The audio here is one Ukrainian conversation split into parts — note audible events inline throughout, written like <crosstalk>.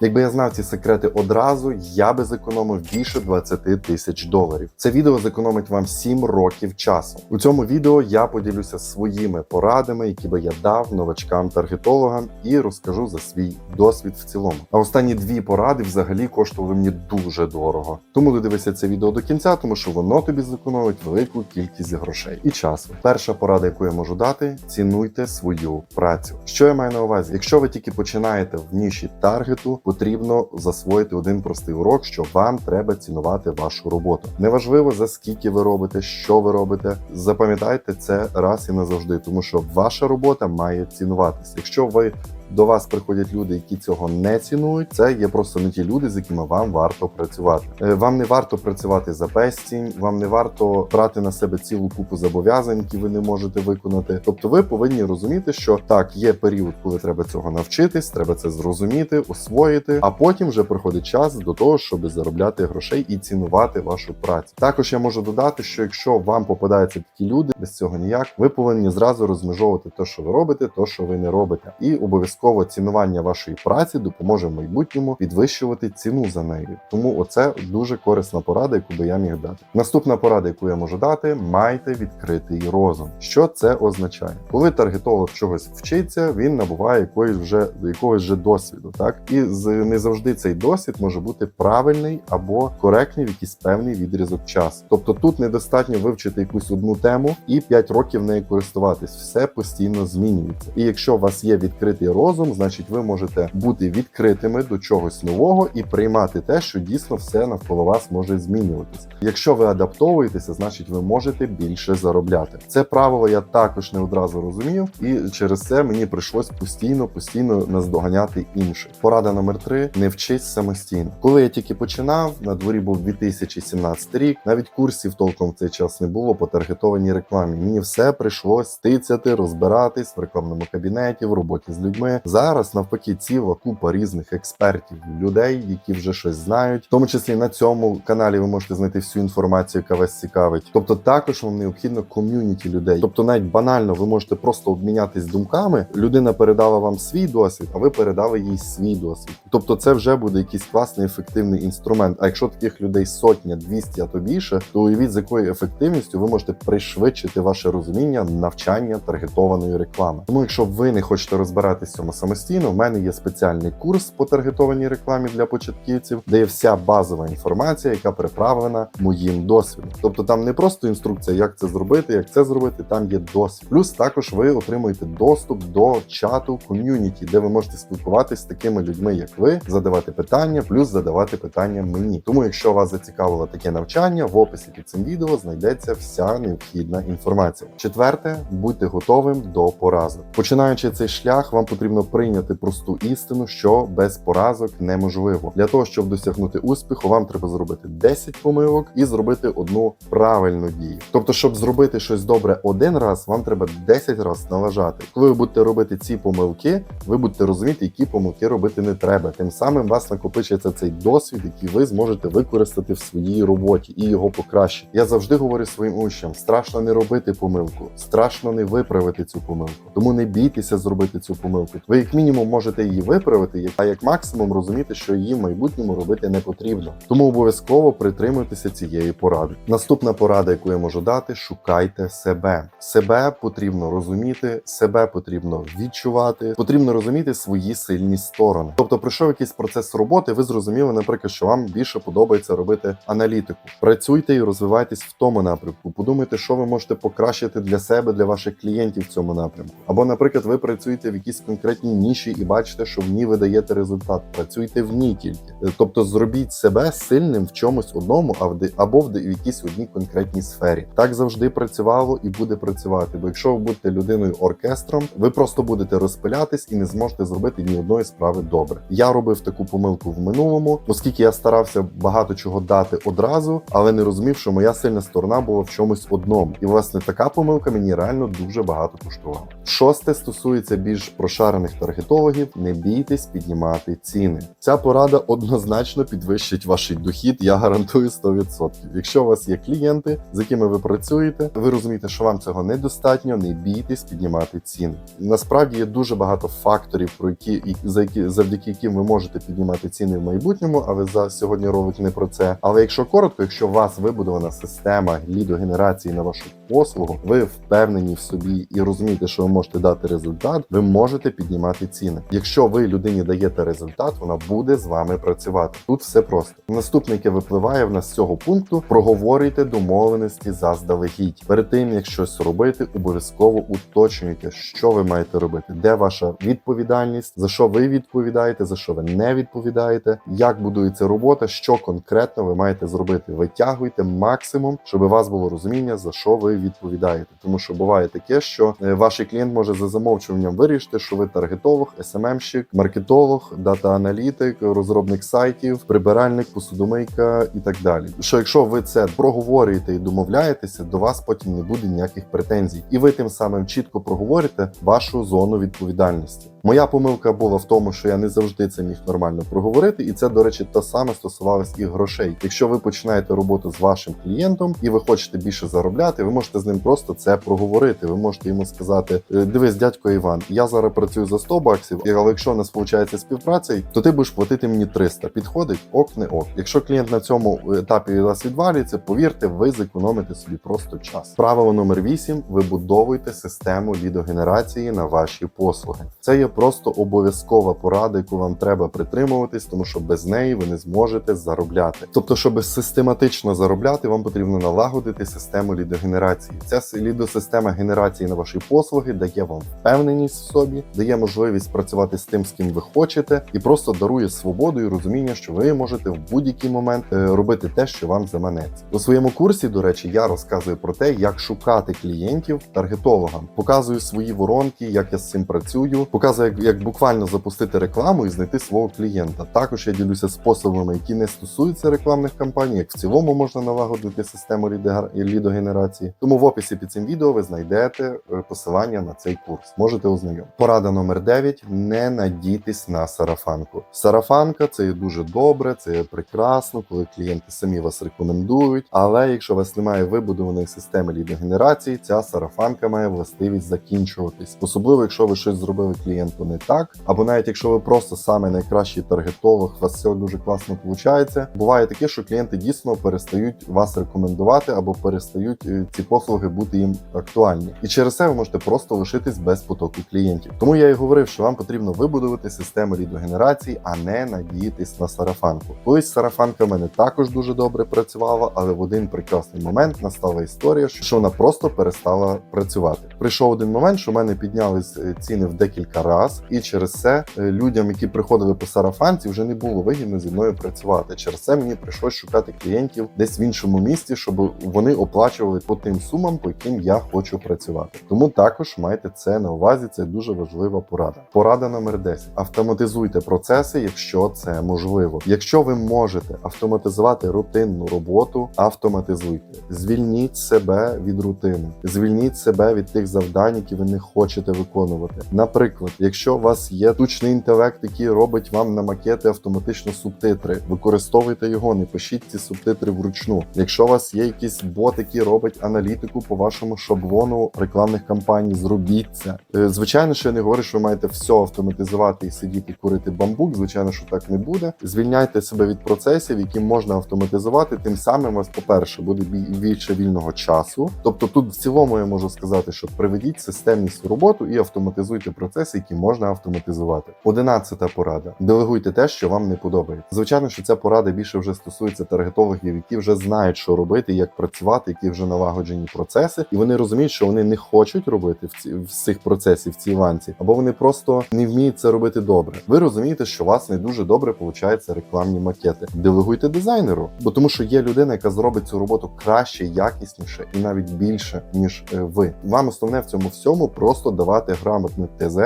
Якби я знав ці секрети одразу, я би зекономив більше 20 тисяч доларів. Це відео зекономить вам 7 років часу. У цьому відео я поділюся своїми порадами, які би я дав новачкам таргетологам, і розкажу за свій досвід в цілому. А останні дві поради взагалі коштували мені дуже дорого. Тому додивися це відео до кінця, тому що воно тобі зекономить велику кількість грошей і часу. Перша порада, яку я можу дати, цінуйте свою працю. Що я маю на увазі? Якщо ви тільки починаєте в ніші таргету, потрібно засвоїти один простий урок, що вам треба цінувати вашу роботу. Неважливо за скільки ви робите, що ви робите. Запам'ятайте це раз і назавжди, тому що ваша робота має цінуватися. Якщо ви до вас приходять люди, які цього не цінують. Це є просто не ті люди, з якими вам варто працювати. Е, Вам не варто працювати за безцінь, вам не варто брати на себе цілу купу зобов'язань, які ви не можете виконати. Тобто, ви повинні розуміти, що так є період, коли треба цього навчитись, треба це зрозуміти, освоїти. А потім вже приходить час до того, щоб заробляти грошей і цінувати вашу працю. Також я можу додати, що якщо вам попадаються такі люди, без цього ніяк, ви повинні зразу розмежовувати те, що ви робите, то що ви не робите, і обов'язково цінування вашої праці допоможе в майбутньому підвищувати ціну за нею. Тому оце дуже корисна порада, яку би я міг дати. Наступна порада, яку я можу дати, майте відкритий розум. Що це означає? Коли таргетолог чогось вчиться, він набуває якоїсь вже якогось вже досвіду. Так і не завжди цей досвід може бути правильний або коректний в якийсь певний відрізок часу. Тобто тут недостатньо вивчити якусь одну тему і 5 років нею користуватись. Все постійно змінюється. І якщо у вас є відкритий розум, значить ви можете бути відкритими до чогось нового і приймати те, що дійсно все навколо вас може змінюватися. Якщо ви адаптовуєтеся, значить ви можете більше заробляти. Це правило я також не одразу розумів, і через це мені прийшлось постійно, постійно наздоганяти інших. Порада номер три: не вчись самостійно. Коли я тільки починав, на дворі був 2017 рік. Навіть курсів толком в цей час не було по таргетованій рекламі. Мені все прийшлось тицяти, розбиратись в рекламному кабінеті, в роботі з людьми. Зараз навпаки ціла купа різних експертів, людей, які вже щось знають. В тому числі на цьому каналі ви можете знайти всю інформацію, яка вас цікавить. Тобто, також вам необхідно ком'юніті людей. Тобто, навіть банально ви можете просто обмінятись думками. Людина передала вам свій досвід, а ви передали їй свій досвід. Тобто, це вже буде якийсь класний ефективний інструмент. А якщо таких людей сотня, 200, а то більше, то уявіть, з якою ефективністю ви можете пришвидшити ваше розуміння навчання таргетованої реклами. Тому, якщо ви не хочете розбиратись в цьому самостійно, в мене є спеціальний курс по таргетованій рекламі для початківців, де є вся базова інформація, яка приправлена моїм досвідом. Тобто там не просто інструкція, як це зробити, як це зробити. Там є досвід. Плюс також ви отримуєте доступ до чату ком'юніті, де ви можете спілкуватися з такими людьми, як ви, задавати питання, плюс задавати питання мені. Тому, якщо вас зацікавило таке навчання, в описі під цим відео знайдеться вся необхідна інформація. Четверте, будьте готовим до поразок. Починаючи цей шлях, вам потрібно прийняти просту істину, що без поразок неможливо. Для того щоб досягнути успіху, вам треба зробити 10 помилок і зробити одну правильну дію. Тобто, щоб зробити щось добре один раз, вам треба 10 разів налажати. Коли ви будете робити ці помилки, ви будете розуміти, які помилки робити не треба. Тим самим вас накопичиться цей досвід, який ви зможете використати в своїй роботі і його покращити. Я завжди говорю своїм учням: страшно не робити помилку, страшно не виправити цю помилку. Тому не бійтеся зробити цю помилку. Ви як мінімум можете її виправити, а як максимум розуміти, що її в майбутньому робити не потрібно. Тому обов'язково притримуйтеся цієї поради. Наступна порада, яку я можу дати: шукайте себе. Себе потрібно розуміти, себе потрібно відчувати, потрібно розуміти свої сильні сторони. Тобто, пройшов якийсь процес роботи, ви зрозуміли, наприклад, що вам більше подобається робити аналітику. Працюйте і розвивайтесь в тому напрямку. Подумайте, що ви можете покращити для себе, для ваших клієнтів в цьому напрямку. Або, наприклад, ви працюєте в якійсь конкретній ніші і бачите, що в ній ви даєте результат. Працюйте в ній тільки. Е, Тобто, зробіть себе сильним в чомусь одному, або в якійсь одній конкретній сфері. Так завжди працювало і буде працювати. Бо якщо ви будете людиною оркестром, ви просто будете розпилятись і не зможете зробити ні одної справи добре. Я робив таку помилку в минулому, оскільки я старався багато чого дати одразу, але не розумів, що моя сильна сторона була в чомусь одному. І власне така помилка мені реально дуже багато коштувала. Шосте стосується більш прошареної рекламних таргетологів, не бійтесь піднімати ціни. Ця порада однозначно підвищить ваш дохід. Я гарантую 100%. Якщо у вас є клієнти, з якими ви працюєте, ви розумієте, що вам цього недостатньо, не бійтесь піднімати ціни. Насправді є дуже багато факторів, про які за які завдяки яким ви можете піднімати ціни в майбутньому. Але за сьогодні ролик не про це. Але якщо коротко, якщо у вас вибудована система лідогенерації на вашу послугу, ви впевнені в собі і розумієте, що ви можете дати результат, ви можете піднімати ціни. Якщо ви людині даєте результат, вона буде з вами працювати. Тут все просто. Наступне, яке випливає в нас з цього пункту, проговорюйте домовленості заздалегідь. Перед тим як щось робити, обов'язково уточнюйте, що ви маєте робити, де ваша відповідальність, за що ви відповідаєте, за що ви не відповідаєте, як будується робота, що конкретно ви маєте зробити. Витягуйте максимум, щоб вас було розуміння, за що ви відповідаєте. Тому що буває таке, що е, ваш клієнт може за замовчуванням вирішити, що ви таргетолог, СММщик, маркетолог, дата-аналітик, розробник сайтів, прибиральник, посудомийка і так далі. Що якщо ви це проговорюєте і домовляєтеся, до вас потім не буде ніяких претензій, і ви тим самим чітко проговорите вашу зону відповідальності. Моя помилка була в тому, що я не завжди це міг нормально проговорити, і це, до речі, те саме стосувалось і грошей. Якщо ви починаєте роботу з вашим клієнтом і ви хочете більше заробляти, ви можете з ним просто це проговорити. Ви можете йому сказати: «Е, дивись, дядько Іван, я зараз працюю за 100 баксів, але якщо у нас виходить співпраця, то ти будеш платити мені 300. Підходить ок, не ок. Якщо клієнт на цьому етапі вас відвалюється, повірте, ви зекономите собі просто час. Правило номер 8. вибудовуйте систему лідогенерації на ваші послуги. Це є просто обов'язкова порада, яку вам треба притримуватись, тому що без неї ви не зможете заробляти. Тобто, щоб систематично заробляти, вам потрібно налагодити систему лідогенерації. Ця лідосистема генерації на ваші послуги дає вам впевненість в собі, дає можливість працювати з тим, з ким ви хочете, і просто дарує свободу і розуміння, що ви можете в будь-який момент е, робити те, що вам заманеться. У своєму курсі, до речі, я розказую про те, як шукати клієнтів таргетологам, показую свої воронки, як я з цим працюю, показую, як, як буквально запустити рекламу і знайти свого клієнта. Також я ділюся способами, які не стосуються рекламних кампаній, як в цілому можна налагодити систему лідогенерації. Тому в описі під цим відео ви знайдете е, посилання на цей курс. Можете ознайомити. Порада номер 9. не надійтесь на сарафанку. Сарафанка це є дуже добре, це прекрасно, коли клієнти самі вас рекомендують. Але якщо у вас немає вибудованої системи лідогенерації, ця сарафанка має властивість закінчуватись. Особливо, якщо ви щось зробили клієнту не так, або навіть якщо ви просто саме найкращий таргетолог, у вас все дуже класно виходить. Буває таке, що клієнти дійсно перестають вас рекомендувати або перестають е, ці послуги бути їм актуальні. І через це ви можете просто лишитись без потоку клієнтів. Тому я і говорив, що вам потрібно вибудувати систему лідогенерації, а не надіятись на сарафанку. Колись сарафанка в мене також дуже добре працювала, але в один прекрасний момент настала історія, що вона просто перестала працювати. Прийшов один момент, що в мене піднялись е, ціни в декілька разів, і через це е, людям, які приходили по сарафанці, вже не було вигідно зі мною працювати. Через це мені прийшлось шукати клієнтів десь в іншому місті, щоб вони оплачували по тим сумам, по яким я хочу працювати. Тому також майте це на увазі. Це дуже важлива порада. Порада номер 10. Автоматизуйте процеси, якщо це можливо. Якщо ви можете автоматизувати рутинну роботу, автоматизуйте. Звільніть себе від рутини, звільніть себе від тих завдань, які ви не хочете виконувати. Наприклад, якщо у вас є штучний інтелект, який робить вам на макети автоматично субтитри, використовуйте його, не пишіть ці субтитри вручну. Якщо у вас є якийсь бот, який робить аналітику по вашому шаблону рекламних кампаній, зробіть це. Е, Звичайно, що я не говорю, що ви маєте все автоматизувати і сидіти курити бамбук. Звичайно, що так не буде. Звільняйте себе від процесів, які можна автоматизувати. Тим самим у вас, по-перше, буде більше вільного часу. Тобто, тут в цілому я можу сказати, що приведіть системність роботу і автоматизуйте процеси, які можна автоматизувати. Одинадцята порада: делегуйте те, що вам не подобається. Звичайно, що ця порада більше вже стосується таргетологів, які вже знають, що робити, як працювати, які вже налагоджені процеси, і вони розуміють, що вони не хочуть робити в ці в цих процесів, в цій ланці, або вони просто не вміють це робити добре. Ви розумієте, що у вас не дуже добре виходить рекламні макети. Делегуйте дизайнеру, бо тому, що є людина, яка зробить цю роботу краще, якісніше і навіть більше ніж е, ви. Вам основне в цьому всьому просто давати грамотне ТЗ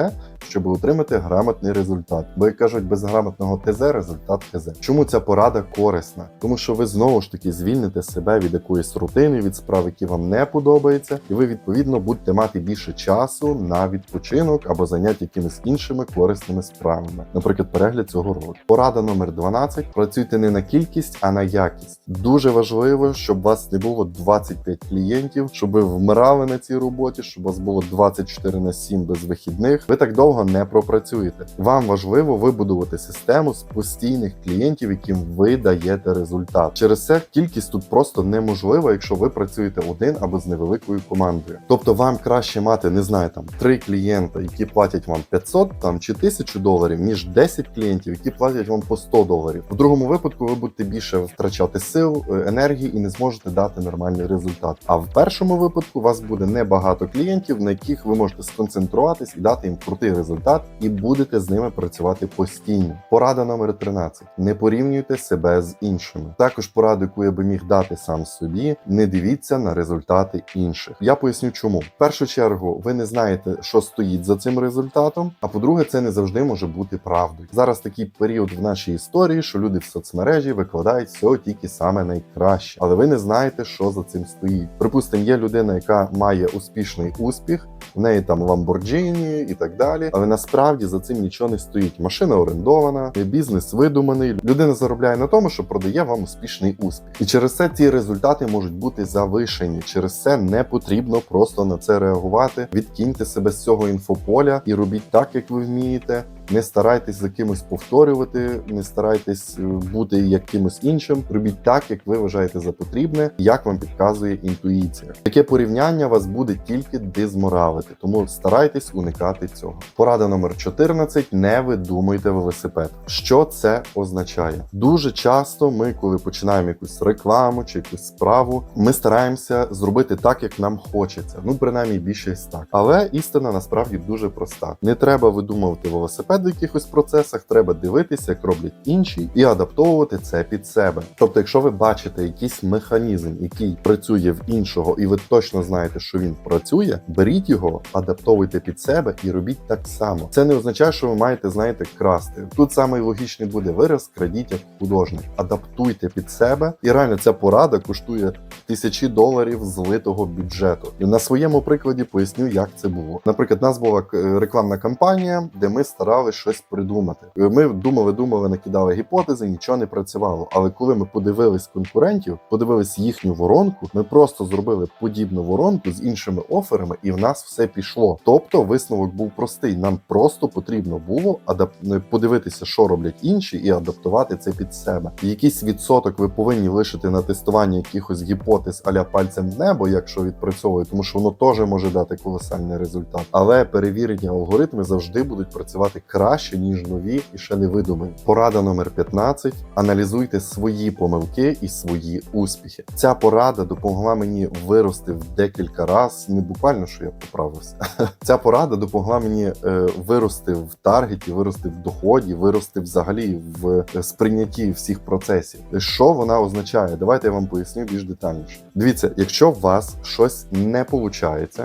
щоб отримати грамотний результат. Бо як кажуть, без грамотного ТЗ результат ТЗ. Чому ця порада корисна? Тому що ви знову ж таки звільните себе від якоїсь рутини, від справ, які вам не подобаються, і ви відповідно будете мати більше часу на відпочинок або заняття якимись іншими корисними справами, наприклад, перегляд цього ролику. Порада номер 12. Працюйте не на кількість, а на якість. Дуже важливо, щоб у вас не було 25 клієнтів, щоб ви вмирали на цій роботі, щоб у вас було 24 на 7 без вихідних. Ви так довго не пропрацюєте. Вам важливо вибудувати систему з постійних клієнтів, яким ви даєте результат. Через це кількість тут просто неможлива, якщо ви працюєте один або з невеликою командою. Тобто вам краще мати, не знаю, там три клієнта, які платять вам 500 там чи 1000 доларів, ніж 10 клієнтів, які платять вам по 100 доларів. В другому випадку ви будете більше втрачати сил, е, енергії і не зможете дати нормальний результат. А в першому випадку у вас буде небагато клієнтів, на яких ви можете сконцентруватись і дати їм крутий результат, і будете з ними працювати постійно. Порада номер 13. Не порівнюйте себе з іншими. Також пораду, яку я би міг дати сам собі, не дивіться на результати інших. Я поясню, чому в першу чергу ви не знаєте, що стоїть за цим результатом. А по-друге, це не завжди може бути правдою. Зараз такий період в нашій історії, що люди в соцмережі викладають все тільки саме найкраще, але ви не знаєте, що за цим стоїть. Припустимо, є людина, яка має успішний успіх, в неї там Lamborghini і так далі. Але насправді за цим нічого не стоїть. Машина орендована, бізнес видуманий. Людина заробляє на тому, що продає вам успішний успіх. І через це ці результати можуть бути завишені. Через це не потрібно просто на це реагувати. Відкиньте себе з цього інфополя і робіть так, як ви вмієте. Не старайтесь за кимось повторювати, не старайтесь е, бути якимось іншим. Робіть так, як ви вважаєте за потрібне, як вам підказує інтуїція. Таке порівняння вас буде тільки дезморалити, тому старайтесь уникати цього. Порада номер 14. Не видумуйте велосипед. Що це означає? Дуже часто ми, коли починаємо якусь рекламу чи якусь справу, ми стараємося зробити так, як нам хочеться. Ну, принаймні більшість так. Але істина насправді дуже проста. Не треба видумувати велосипед в якихось процесах, треба дивитися, як роблять інші, і адаптовувати це під себе. Тобто, якщо ви бачите якийсь механізм, який працює в іншого, і ви точно знаєте, що він працює, беріть його, адаптовуйте під себе і робіть так само. Це не означає, що ви маєте, знаєте, красти. Тут саме логічний буде вираз, крадіть як художник, адаптуйте під себе, і реально ця порада коштує тисячі доларів злитого бюджету. І на своєму прикладі поясню, як це було. Наприклад, нас була е, рекламна кампанія, де ми старалися щось придумати. Ми думали, думали, накидали гіпотези, нічого не працювало. Але коли ми подивились конкурентів, подивились їхню воронку, ми просто зробили подібну воронку з іншими оферами, і в нас все пішло. Тобто висновок був простий. Нам просто потрібно було адап... подивитися, що роблять інші, і адаптувати це під себе. Якийсь відсоток ви повинні лишити на тестування якихось гіпотез аля пальцем в небо, якщо відпрацьовує, тому що воно теж може дати колосальний результат. Але перевірені алгоритми завжди будуть працювати краще ніж нові і ще не видумані. Порада номер 15. Аналізуйте свої помилки і свої успіхи. Ця порада допомогла мені вирости в декілька разів, не буквально, що я поправився. <laughs> Ця порада допомогла мені е, вирости в таргеті, вирости в доході, вирости взагалі в е, сприйнятті всіх процесів. Що вона означає? Давайте я вам поясню більш детальніше. Дивіться, якщо у вас щось не виходить,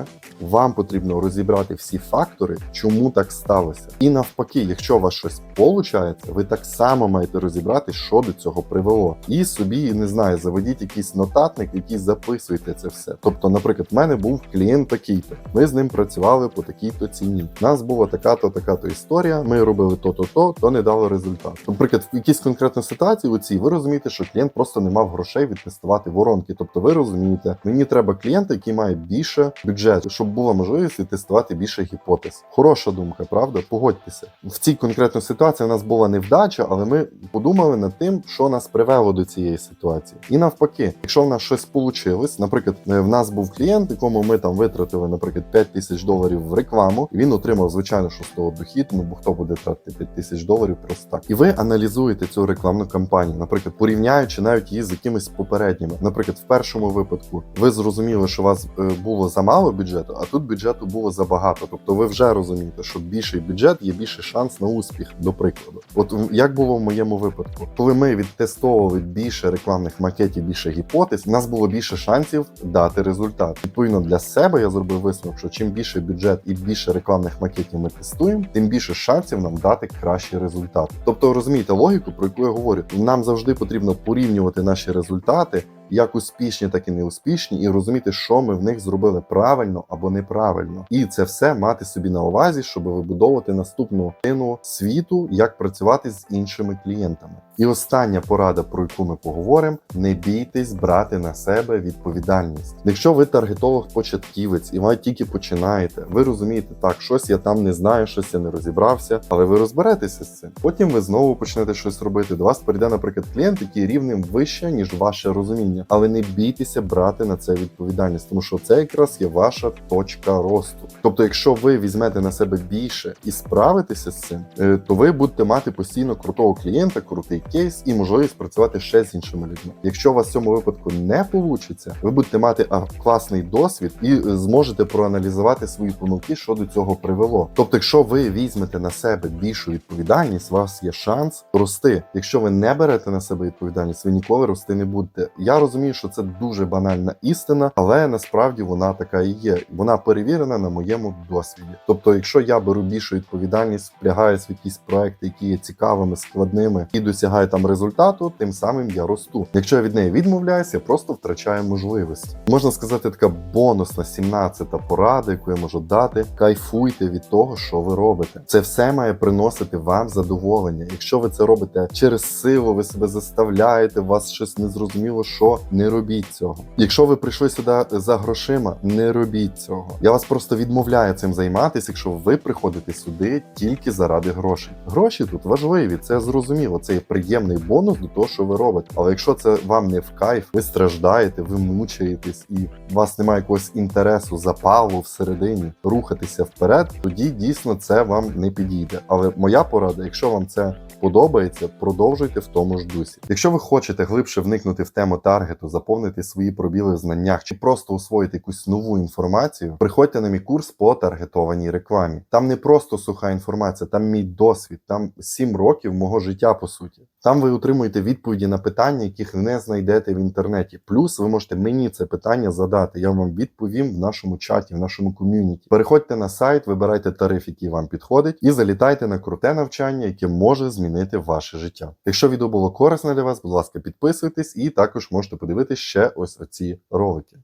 вам потрібно розібрати всі фактори, чому так сталося. І навпаки, якщо у вас щось виходить, ви так само маєте розібрати, що до цього привело. І собі не знаю, заведіть якийсь нотатник, який записуєте це все. Тобто, наприклад, в мене був клієнт такий-то. Ми з ним працювали по такій-то ціні. У нас була така-то, така-то історія. Ми робили то-то, то, то не дало результат. Наприклад, в якійсь конкретній ситуації у цій ви розумієте, що клієнт просто не мав грошей відтестувати воронки. Тобто, ви розумієте, мені треба клієнта, який має більше бюджету, щоб була можливість відтестувати більше гіпотез. Хороша думка, правда? Погодьтеся. В цій конкретній ситуації у нас була невдача, але ми подумали над тим, що нас привело до цієї ситуації. І навпаки, якщо в нас щось вийшло, наприклад, е, в нас був клієнт, якому ми там витратили, наприклад, 5 тисяч доларів в рекламу, і він отримав звичайно що з того дохід. Ну бо хто буде тратити 5 тисяч доларів просто так. І ви аналізуєте цю рекламну кампанію, наприклад, порівняючи навіть її з якимись попередніми. Наприклад, в першому випадку ви зрозуміли, що у вас е, було замало бюджету, небагато, а тут бюджету було забагато. Тобто ви вже розумієте, що більший бюджет є більший шанс на успіх, до прикладу. От як було в моєму випадку, коли ми відтестовували більше рекламних макетів, більше гіпотез, у нас було більше шансів дати результат. Відповідно для себе я зробив висновок, що чим більше бюджет і більше рекламних макетів ми тестуємо, тим більше шансів нам дати кращий результат. Тобто розумієте логіку, про яку я говорю, нам завжди потрібно порівнювати наші результати. Як успішні, так і неуспішні, і розуміти, що ми в них зробили правильно або неправильно, і це все мати собі на увазі, щоб вибудовувати наступну тину світу, як працювати з іншими клієнтами. І остання порада, про яку ми поговоримо: не бійтесь брати на себе відповідальність. Якщо ви таргетолог початківець і ви тільки починаєте, ви розумієте, так, щось я там не знаю, щось я не розібрався, але ви розберетеся з цим. Потім ви знову почнете щось робити. До вас прийде, наприклад, клієнт, який рівнем вище, ніж ваше розуміння. Але не бійтеся брати на це відповідальність, тому що це якраз є ваша точка росту. Тобто, якщо ви візьмете на себе більше і справитеся з цим, е, то ви будете мати постійно крутого клієнта, крутий кейс і можливість працювати ще з іншими людьми. Якщо у вас в цьому випадку не вийде, ви будете мати класний досвід і е, зможете проаналізувати свої помилки, що до цього привело. Тобто, якщо ви візьмете на себе більшу відповідальність, у вас є шанс рости. Якщо ви не берете на себе відповідальність, ви ніколи рости не будете. Я розумію, що це дуже банальна істина, але насправді вона така і є. Вона перевірена на моєму досвіді. Тобто, якщо я беру більшу відповідальність, впрягаюсь в якісь проекти, які є цікавими, складними і досягаю там результату, тим самим я росту. Якщо я від неї відмовляюся, я просто втрачаю можливості. Можна сказати, така бонусна 17-та порада, яку я можу дати. Кайфуйте від того, що ви робите. Це все має приносити вам задоволення. Якщо ви це робите через силу, ви себе заставляєте, у вас щось незрозуміло, що не робіть цього. Якщо ви прийшли сюди за грошима, не робіть цього. Я вас просто відмовляю цим займатися, якщо ви приходите сюди тільки заради грошей. Гроші тут важливі, це зрозуміло. Це є приємний бонус до того, що ви робите. Але якщо це вам не в кайф, ви страждаєте, ви мучаєтесь, і у вас немає якогось інтересу, запалу всередині рухатися вперед, тоді дійсно це вам не підійде. Але моя порада, якщо вам це подобається, продовжуйте в тому ж дусі. Якщо ви хочете глибше вникнути в тему таргету, заповнити свої пробіли в знаннях чи просто усвоїти якусь нову інформацію, приходьте на мій курс по таргетованій рекламі. Там не просто суха інформація, там мій досвід, там 7 років мого життя по суті. Там ви отримуєте відповіді на питання, яких не знайдете в інтернеті. Плюс ви можете мені це питання задати. Я вам відповім в нашому чаті, в нашому ком'юніті. Переходьте на сайт, вибирайте тариф, який вам підходить, і залітайте на круте навчання, яке може змінити ваше життя. Якщо відео було корисне для вас, будь ласка, підписуйтесь і також можете подивитися ще ось оці ролики.